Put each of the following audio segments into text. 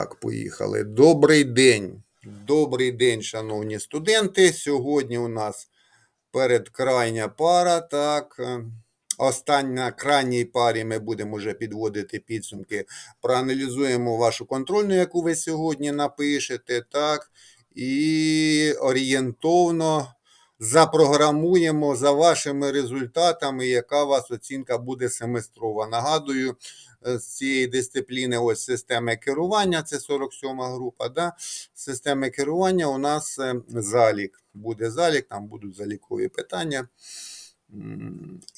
Так, поїхали. Добрий день. Добрий день, шановні студенти. Сьогодні у нас передкрайня пара. Так. Остання крайній парі ми будемо вже підводити підсумки. Проаналізуємо вашу контрольну, яку ви сьогодні напишете. Так. І орієнтовно запрограмуємо за вашими результатами, яка у вас оцінка буде семестрова. Нагадую, з цієї дисципліни ось системи керування, це 47 група. Да? Системи керування у нас е, залік. Буде залік, там будуть залікові питання.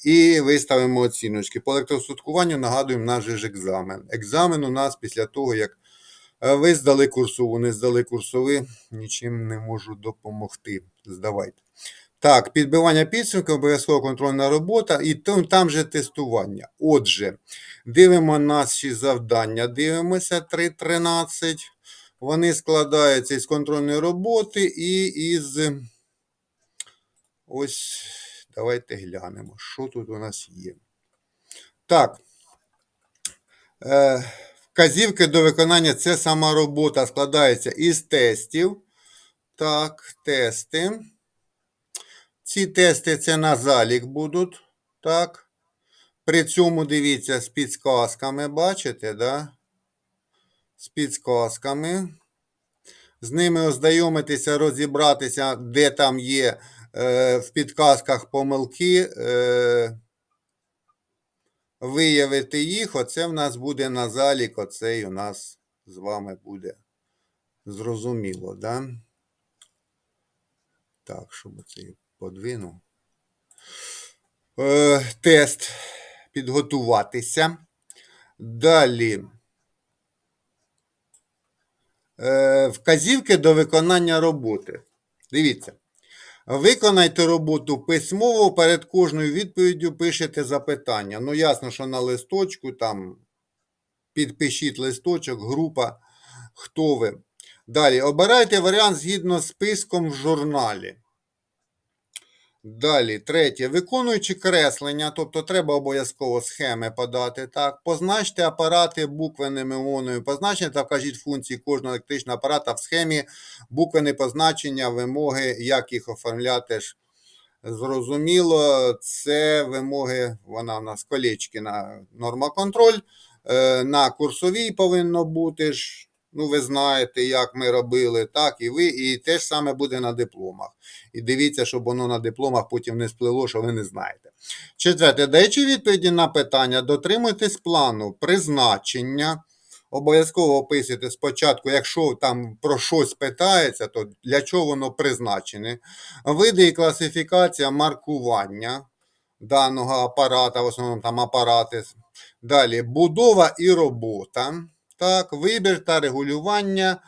І виставимо оціночки. По електросуткуванню нагадуємо наш же ж екзамен. Екзамен у нас після того, як е, ви здали курсову, не здали курсовий, нічим не можу допомогти. Здавайте. Так, підбивання підсумків, обов'язково контрольна робота, і там, там же тестування. Отже, дивимо наші завдання. Дивимося 3.13. Вони складаються із контрольної роботи і із. Ось, давайте глянемо, що тут у нас є. Так. Е, вказівки до виконання це сама робота складається із тестів. Так, тести. Ці тести це на залік будуть. Так. При цьому дивіться з підсказками, бачите, да? З підсказками. З ними ознайомитися, розібратися, де там є е, в підказках помилки, е, виявити їх. Оце в нас буде на залік, оцей у нас з вами буде зрозуміло, да? Так, щоб це я подвинув. Е, тест підготуватися. Далі. Е, вказівки до виконання роботи. Дивіться. Виконайте роботу письмово, перед кожною відповіддю пишете запитання. Ну, ясно, що на листочку там підпишіть листочок, група, хто ви. Далі. Обирайте варіант згідно з списком в журналі. Далі, третє. Виконуючи креслення, тобто треба обов'язково схеми подати. Так, позначте апарати буквенними умовними позначення та вкажіть функції кожного електричного апарата в схемі, буквені позначення, вимоги, як їх оформляти. ж. Зрозуміло, це вимоги, вона у нас колечки на нормоконтроль. Е, На курсовій повинно бути ж. Ну, ви знаєте, як ми робили, так і ви, і те ж саме буде на дипломах. І дивіться, щоб воно на дипломах потім не сплило, що ви не знаєте. Четверте, даючи відповіді на питання, дотримуйтесь плану призначення. Обов'язково описуйте спочатку, якщо там про щось питається, то для чого воно призначене. Види і класифікація маркування даного апарата, в основному там апарати. Далі будова і робота. Так, вибір та регулювання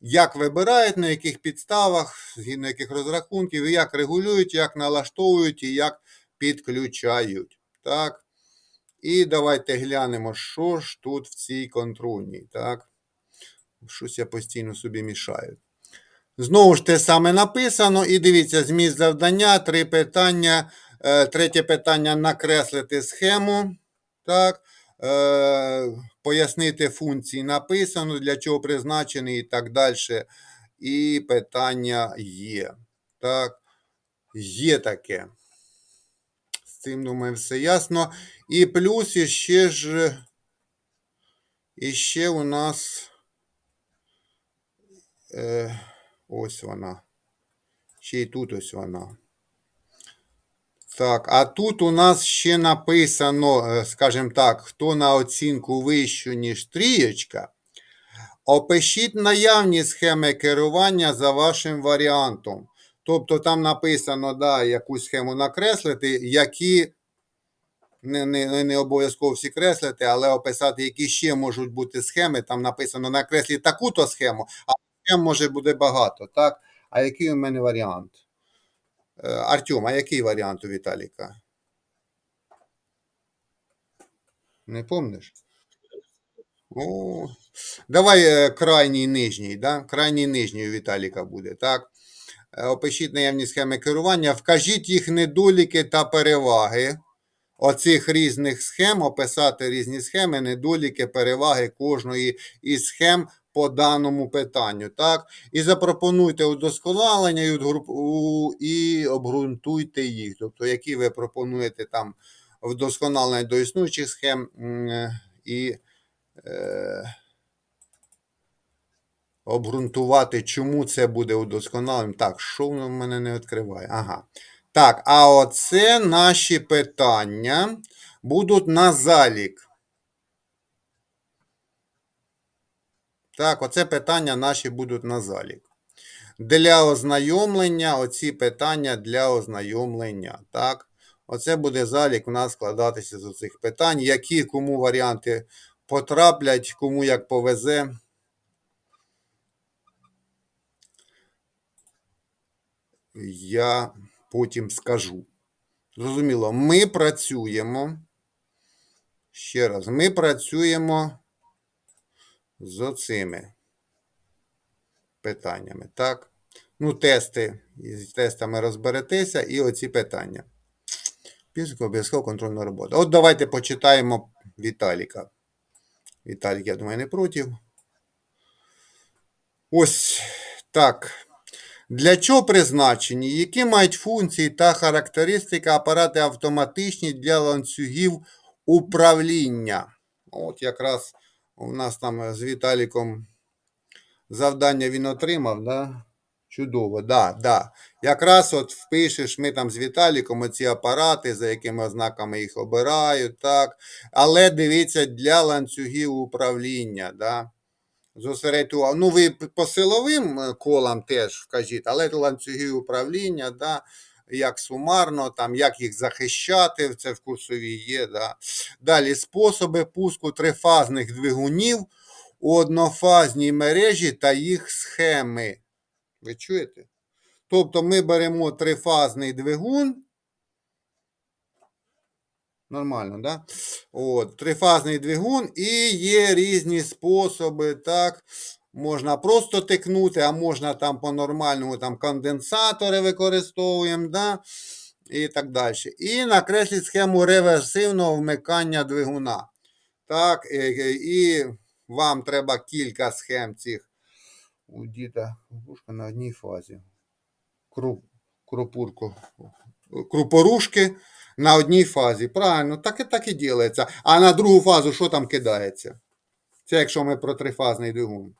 як вибирають, на яких підставах, згідно яких розрахунків, і як регулюють, як налаштовують і як підключають. Так. І давайте глянемо, що ж тут в цій контрольній. Так. Щось я постійно собі мішаю. Знову ж те саме написано. І дивіться, зміст завдання, три питання. Е, Третє питання накреслити схему. Так. Е, пояснити функції написано, для чого призначений і так далі. І питання є. Так, є таке. З цим, думаю, все ясно. І плюс іще ж. Іще у нас. Е, ось вона. Ще й тут ось вона. Так, а тут у нас ще написано, е, скажімо так, хто на оцінку вищу, ніж трієчка. Опишіть наявні схеми керування за вашим варіантом. Тобто там написано, да, якусь схему накреслити, які не, не, не обов'язково всі креслити, але описати, які ще можуть бути схеми. Там написано накресліть таку-то схему, а схем може буде багато. Так? А який у мене варіант? Е, Артем, а який варіант у Віталіка? Не помниш? О, давай е, крайній нижній, да? крайній нижній у Віталіка буде, так? Е, Опишіть наявні схеми керування, вкажіть їх недоліки та переваги. Оцих різних схем, описати різні схеми, недоліки, переваги кожної із схем по даному питанню. Так? І запропонуйте удосконалення і, і обґрунтуйте їх. Тобто, які ви пропонуєте там вдосконалення до існуючих схем е, і е, обґрунтувати, чому це буде удосконаленим. Так, що воно в мене не відкриває? Ага. Так, а оце наші питання будуть на залік. Так, оце питання наші будуть на залік. Для ознайомлення, оці питання для ознайомлення. Так, оце буде залік у нас складатися з цих питань, які кому варіанти потраплять, кому як повезе. Я потім скажу. Зрозуміло, ми працюємо. Ще раз, ми працюємо з оцими питаннями. Так? Ну, тести. З тестами розберетеся і оці питання. Після обов'язково контрольна робота. От давайте почитаємо Віталіка. Віталік, я думаю, не проти. Ось так. Для чого призначені? Які мають функції та характеристики апарати автоматичні для ланцюгів управління? От якраз у нас там з Віталіком завдання він отримав, да? Чудово, да, да. Якраз от впишеш, ми там з Віталіком оці апарати, за якими ознаками їх обирають, так. Але дивіться для ланцюгів управління, да. Зосередьте увагу. Ну, ви по силовим е, колам теж вкажіть, але ланцюги управління, да, як сумарно, там, як їх захищати, це в курсовій є. Да. Далі способи пуску трифазних двигунів у однофазній мережі та їх схеми. Ви чуєте? Тобто ми беремо трифазний двигун. Нормально, да? От, трифазний двигун і є різні способи, так. Можна просто тикнути, а можна там по-нормальному там конденсатори використовуємо, да? і так далі. І накресліть схему реверсивного вмикання двигуна. Так, е, е, і вам треба кілька схем цих. У діда крупушка на одній фазі. Круп, крупурку, крупорушки на одній фазі. Правильно, так і так і ділається. А на другу фазу що там кидається? Це якщо ми про трифазний двигун.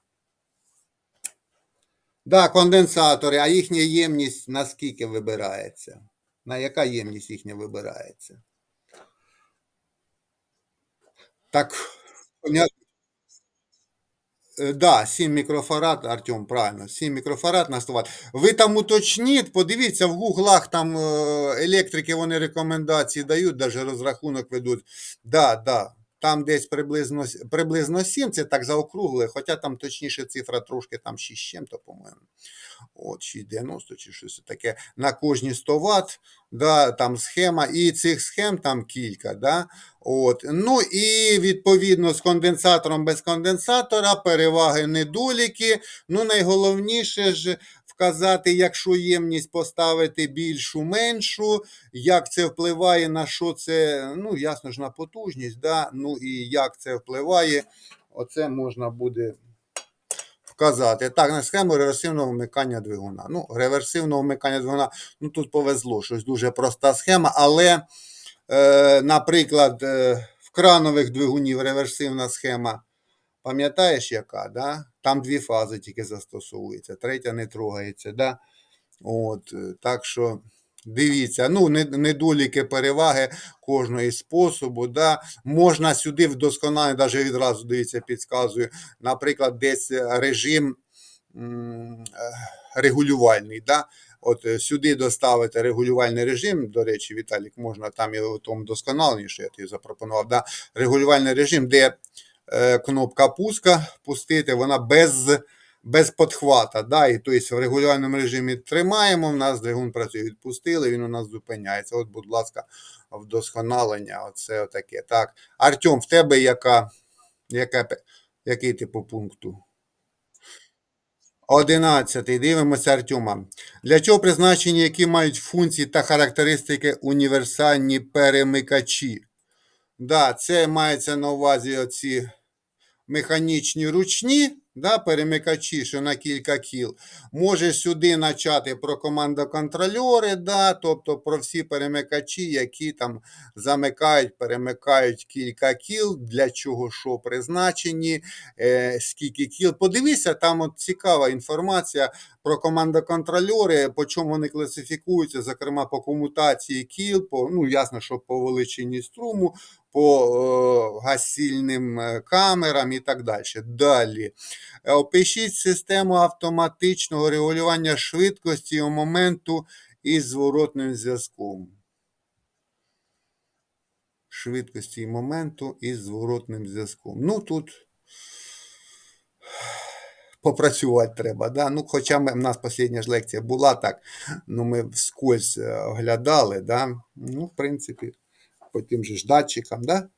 Да, конденсатори, а їхня ємність наскільки вибирається? На яка ємність їхня вибирається? Так. Е, Да, 7 мікрофарад, Артем, правильно, 7 мікрофарад на 100 Вт. Ви там уточніть, подивіться, в гуглах там е, електрики вони рекомендації дають, навіть розрахунок ведуть. Да, да, там десь приблизно, приблизно 7, це так заокруглили, хоча там точніше цифра трошки там 6 з чим-то, по-моєму. От, 6,90 чи щось таке. На кожні 100 Вт, да, там схема, і цих схем там кілька. Да? От. Ну і відповідно з конденсатором без конденсатора, переваги, недоліки. Ну, найголовніше ж вказати, якщо ємність поставити більшу, меншу, як це впливає на що це, ну, ясно ж, на потужність, да? ну і як це впливає, оце можна буде вказати. Так, на схему реверсивного вмикання двигуна. Ну, реверсивного вмикання двигуна, ну тут повезло, щось дуже проста схема, але, е, наприклад, е, в кранових двигунів реверсивна схема. Пам'ятаєш, яка? Да? Там дві фази тільки застосовуються, третя не трогається. Да? От, е, так що дивіться, ну, недоліки, переваги кожної способу. Да? Можна сюди вдосконалити, навіть відразу дивіться, підказую, наприклад, десь режим е, регулювальний. Да? От е, сюди доставити регулювальний режим. До речі, Віталік, можна там і тому досконаленні, що я тобі запропонував. Да? Регулювальний режим, де кнопка пуска пустити, вона без, без подхвата. Да? І тобто в регулювальному режимі тримаємо, в нас двигун працює, відпустили, він у нас зупиняється. От, будь ласка, вдосконалення. Оце таке. Так. Артем, в тебе яка, яка, який ти по пункту? Одинадцятий. Дивимося Артема. Для чого призначені, які мають функції та характеристики універсальні перемикачі? Да, це мається на увазі оці механічні ручні да, перемикачі, що на кілька кіл. Можеш сюди начати про командоконтрольори, да, тобто про всі перемикачі, які там замикають, перемикають кілька кіл, для чого що призначені, е, скільки кіл. Подивися, там от цікава інформація про командоконтрольори, по чому вони класифікуються, зокрема по комутації кіл, по, ну ясно, що по величині струму, по гасільним е, камерам і так далі. Далі. Е, Опишіть систему автоматичного регулювання швидкості у моменту із зворотним зв'язком. Швидкості і моменту із зворотним зв'язком. Ну тут попрацювати треба. Да? Ну, хоча ми, в нас остання ж лекція була так, ну ми вскользь е, оглядали, да? ну, в принципі, по тим же ж датчикам, да?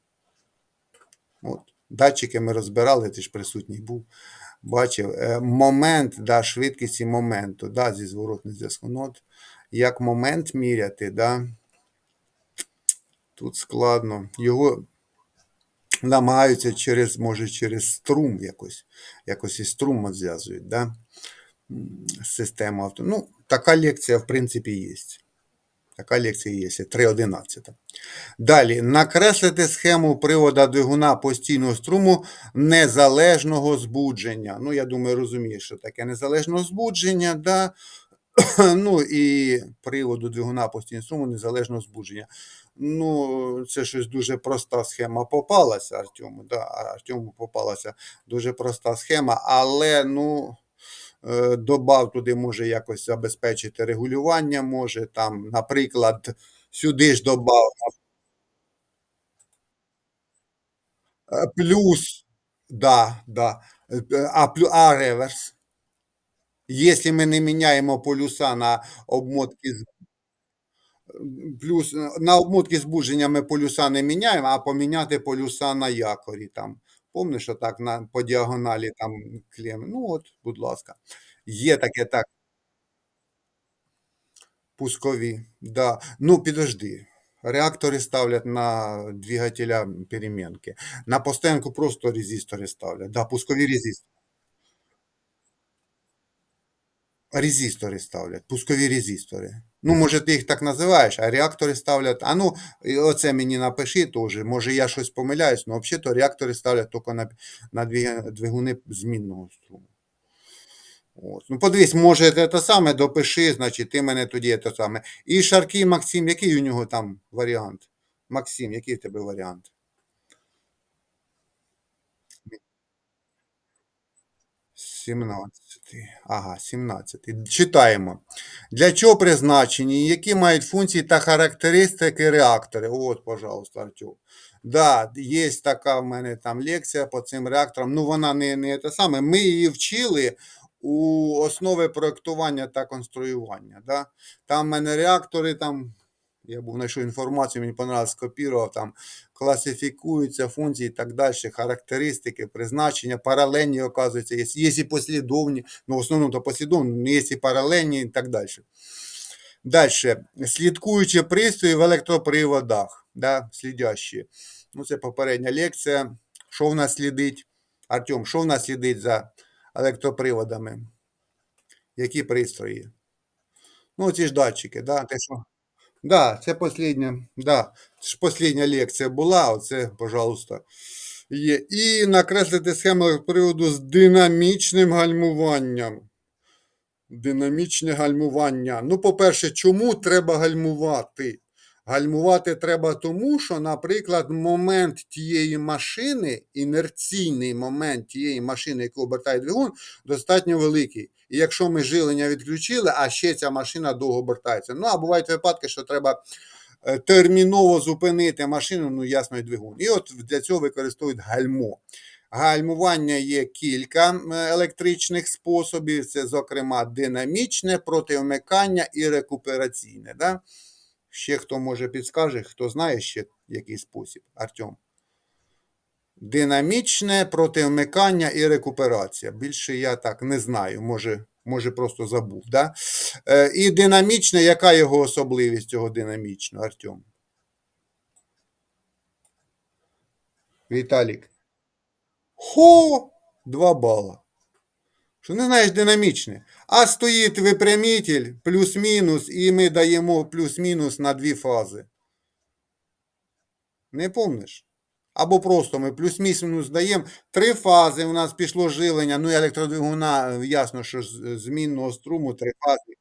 От, датчики ми розбирали, ти ж присутній був. Бачив, е, момент, да, швидкість і моменту, да, зі зворотним зв'язком. Ну, от, як момент міряти, да, тут складно. Його намагаються через, може, через струм якось, якось і струм зв'язують, да, систему авто. Ну, така лекція, в принципі, є. Така лекція є, 3.11. Далі, накреслити схему привода двигуна постійного струму незалежного збудження. Ну, я думаю, розумієш, що таке незалежного збудження, да? ну і приводу двигуна постійного струму незалежного збудження. Ну, це щось дуже проста схема попалася Артему. Да? Артему попалася дуже проста схема, але ну. Е, Добав туди може якось забезпечити регулювання, може там, наприклад, сюди ж добав Е, Плюс, да, да. Е, А, а реверс. Якщо ми не міняємо полюса на обмотки з плюс на обмотки збудження ми полюса не міняємо, а поміняти полюса на якорі там. Помниш, що так на по діагоналі там клем. Ну от, будь ласка. Є таке так. Пускові. Да. Ну, підожди. Реактори ставлять на двигателя перемінки. На постоянку просто резистори ставлять. Да, пускові резистори. Резистори ставлять, пускові резистори. Ну, може, ти їх так називаєш, а реактори ставлять. А ну, оце мені напиши теж. Може, я щось помиляюсь, але взагалі-то реактори ставлять тільки на, на двигуни змінного струму. От. Ну, подивись, може, це те саме допиши, значить, ти мене тоді те саме. І Шаркій Максим, який у нього там варіант? Максим, який в тебе варіант? 17. Ага, 17. Читаємо. Для чого призначені, які мають функції та характеристики реактори? От, пожалуйста, Артем. Да, є така в мене там лекція по цим реакторам. Ну, вона не, не те саме. Ми її вчили у основи проєктування та конструювання. Да? Там в мене реактори, там, я був знайшов інформацію, мені понравилось, скопірував, там класифікуються функції і так далі, характеристики, призначення, паралельні, оказується, є, є і послідовні, ну, в основному то послідовні, є і паралельні і так далі. Далі. Слідкуючі пристрої в електроприводах, да, слідящі. Ну, це попередня лекція. Що в нас слідить? Артем, що в нас слідить за електроприводами? Які пристрої? Ну, ці ж датчики, да, те, що Да, це последня, да, ж последня лекція була, оце, пожалуйста, є. І накреслити схему приводу з динамічним гальмуванням. Динамічне гальмування. Ну, по-перше, чому треба гальмувати? Гальмувати треба тому, що, наприклад, момент тієї машини, інерційний момент тієї машини, яку обертає двигун, достатньо великий. І якщо ми жилення відключили, а ще ця машина довго обертається. Ну, а бувають випадки, що треба е, терміново зупинити машину, ну, ясно, і двигун. І от для цього використовують гальмо. Гальмування є кілька електричних способів, це, зокрема, динамічне, противмикання і рекупераційне. Да? Ще хто може підскаже, хто знає ще який спосіб, Артем. Динамічне противмикання і рекуперація. Більше я так не знаю, може, може просто забув. Да? Е, і динамічне, яка його особливість цього динамічного, Артем? Віталік. Хо! Два бала. Що не знаєш динамічне. А стоїть випрямитель плюс-мінус, і ми даємо плюс-мінус на дві фази. Не помниш? Або просто ми плюс-мінус даємо три фази. У нас пішло жилення. Ну, і електродвигуна, е, ясно, що з змінного струму три фази.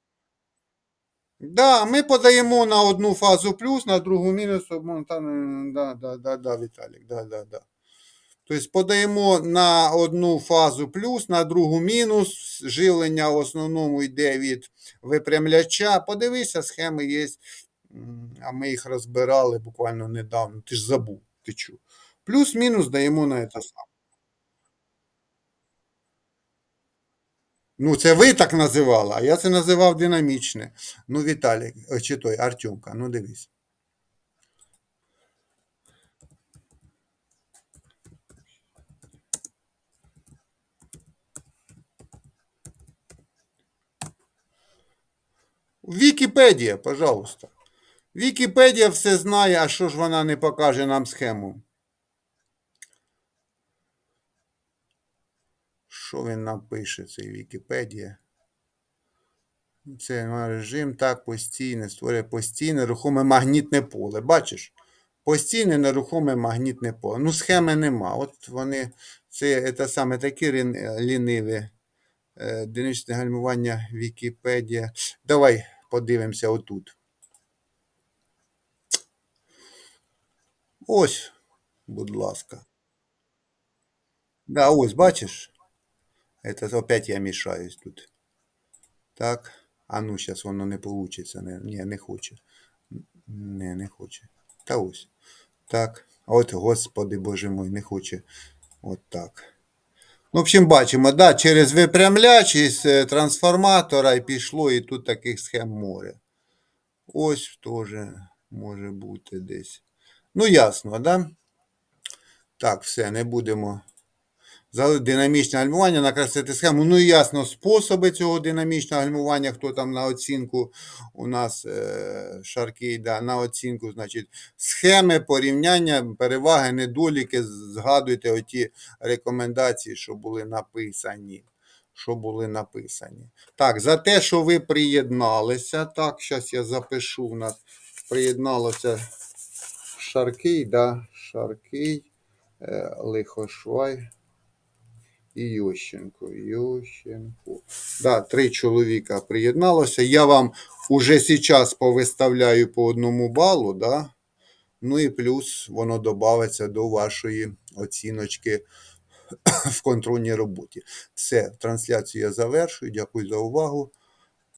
Да, ми подаємо на одну фазу плюс, на другу мінус. обмон- да, да, да, да, Віталік, да, да, да. Тобто подаємо на одну фазу плюс, на другу мінус. Живлення в основному йде від випрямляча. Подивися, схеми є. А ми їх розбирали буквально недавно. Ти ж забув. Ти чув. Плюс-мінус даємо на це саме. Ну, це ви так називали, а я це називав динамічне. Ну, Віталій, е, чи той Артемка, ну дивись. Вікіпедія, пожалуйста. Вікіпедія все знає, а що ж вона не покаже нам схему? Що він нам пише, цей Вікіпедія? Це режим так постійне, створює постійне рухоме магнітне поле. Бачиш? Постійне нерухоме магнітне поле. Ну, схеми нема. От вони, це, це саме такі ліниві. Е, Динамічне гальмування Вікіпедія. Давай подивимося отут. Ось, будь ласка. Да, ось, бачиш? Это опять я мішаюсь тут. Так. А ну, зараз воно не получиться. Не, ні, не хоче. Не, не хоче. Та ось. Так. От, господи, боже мой, не хоче. От так. Ну, в общем, бачимо, да, через випрямляч із е, трансформатора і пішло, і тут таких схем море. Ось теж може бути десь. Ну, ясно, да? Так, все, не будемо. Динамічне гальмування, накреслити схему. Ну і ясно, способи цього динамічного гальмування, хто там на оцінку у нас е, шарки, да, на оцінку, значить, схеми, порівняння, переваги, недоліки, згадуйте оті рекомендації, що були написані. Що були написані. Так, за те, що ви приєдналися. Так, зараз я запишу у нас. Приєдналося Шаркий, да, Шаркий, е, Лихошвай і Ющенко. Ющенко. Да, три чоловіка приєдналося. Я вам уже зараз повиставляю по одному балу, да? ну і плюс воно додається до вашої оціночки в контрольній роботі. Все, трансляцію я завершую. Дякую за увагу.